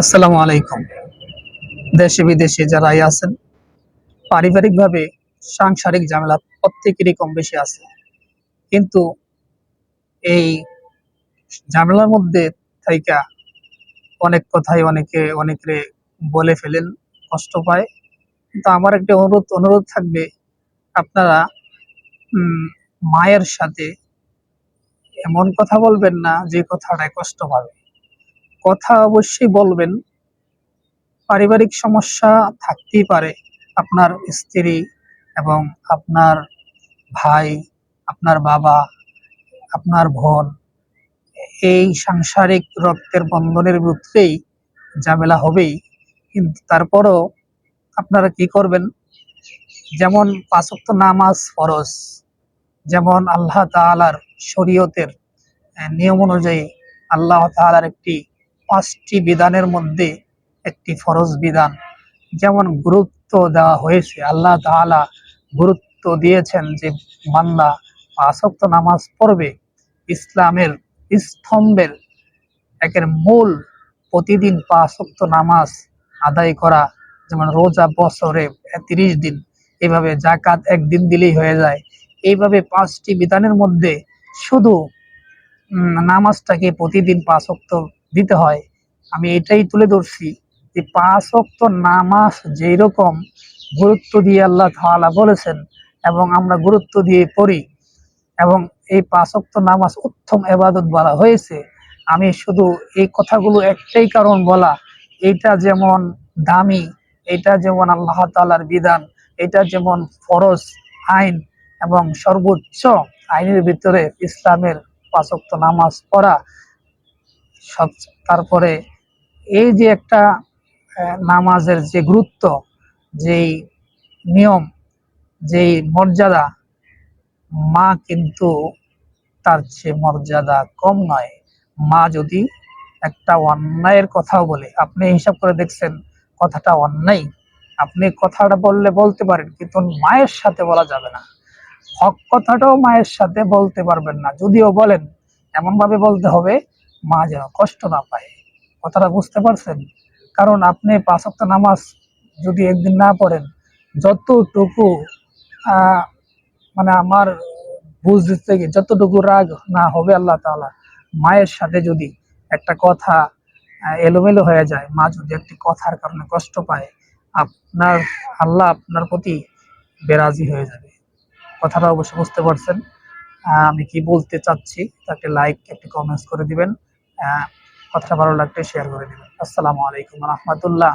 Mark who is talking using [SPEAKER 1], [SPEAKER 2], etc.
[SPEAKER 1] আসসালামু আলাইকুম। দেশে বিদেশে যারাই আছেন, পারিবারিকভাবে সাংসারিক ঝামেলা প্রত্যেকেরই কম বেশি আছে। কিন্তু এই ঝামেলার মধ্যে থাইকা অনেক কথাই অনেকে অনেকে বলে ফেলেন, কষ্ট পায়। কিন্তু আমার একটা অনুরোধ অনুরোধ থাকবে আপনারা মায়ের সাথে এমন কথা বলবেন না যে কথাটায় কষ্ট পাবে। কথা অবশ্যই বলবেন। পারিবারিক সমস্যা থাকতেই পারে। আপনার স্ত্রী এবং আপনার ভাই, আপনার বাবা, আপনার বোন এই সাংসারিক রক্তের বন্ধনের ভিতরেই ঝামেলা হবেই। কিন্তু তারপরও আপনারা কি করবেন? যেমন পাঁচক্ত নামাজ ফরজ, যেমন আল্লাহ তাআলার শরীয়তের নিয়ম অনুযায়ী আল্লাহ তালার একটি পাঁচটি বিধানের মধ্যে একটি ফরজ বিধান। যেমন গুরুত্ব দেওয়া হয়েছে, আল্লাহ তাআলা গুরুত্ব দিয়েছেন যে বান্দা আসক্ত নামাজ পড়বে, ইসলামের স্তম্ভের একের মূল প্রতিদিন পাঁচক্ত নামাজ আদায় করা, যেমন রোজা বছরে তিরিশ দিন এইভাবে জাকাত একদিন দিলেই হয়ে যায়। এইভাবে পাঁচটি বিধানের মধ্যে শুধু নামাজটাকে প্রতিদিন পাঁচ ওয়াক্ত দিতে হয়। আমি এটাই তুলে ধরছি যে পাঁচ ওয়াক্ত নামাজ যেই রকম গুরুত্ব দিয়ে আল্লাহ তাআলা বলেছেন এবং আমরা গুরুত্ব দিয়ে পড়ি এবং এই পাঁচ ওয়াক্ত নামাজ উত্তম এবাদত বলা হয়েছে, আমি শুধু এই কথাগুলো একটাই কারণ বলা, এটা যেমন দামি, এটা যেমন আল্লাহ তাআলার বিধান, এটা যেমন ফরজ আইন এবং সর্বোচ্চ আইনের ভিতরে ইসলামের পাঁচক্ত নামাজ পড়া সব তারপরে এই যে একটা নামাজের যে গুরুত্ব, যেই নিয়ম, যেই মর্যাদা, মা কিন্তু তার চেয়ে মর্যাদা কম নয়। মা যদি একটা অন্যায়ের কথাও বলে, আপনি হিসাব করে দেখছেন, কথাটা অন্যায়। আপনি কথাটা বললে বলতে পারেন, কিন্তু মায়ের সাথে বলা যাবে না। হক কথাটাও মায়ের সাথে বলতে পারবেন না। যদিও বলেন, এমনভাবে বলতে হবে মা যেন কষ্ট না পায়। কথাটা বুঝতে পারছেন? কারণ আপনি পাঁচ নামাজ যদি একদিন না পড়েন, যতটুকু মানে আমার বুঝতে থেকে যতটুকু রাগ না হবে আল্লাহ তাআলা, মায়ের সাথে যদি একটা কথা এলোমেলো হয়ে যায়, মা যদি একটি কথার কারণে কষ্ট পায়, আপনার, আল্লাহ আপনার প্রতি বেরাজি হয়ে যাবে। কথাটা অবশ্য বুঝতে পারছেন। আমি কি বলতে চাচ্ছি, তাকে লাইক একটি কমেন্টস করে দিবেন। কথাটা ভালো লাগলে শেয়ার করে দেবেন। আসসালামু আলাইকুম রহমতুল্লাহ।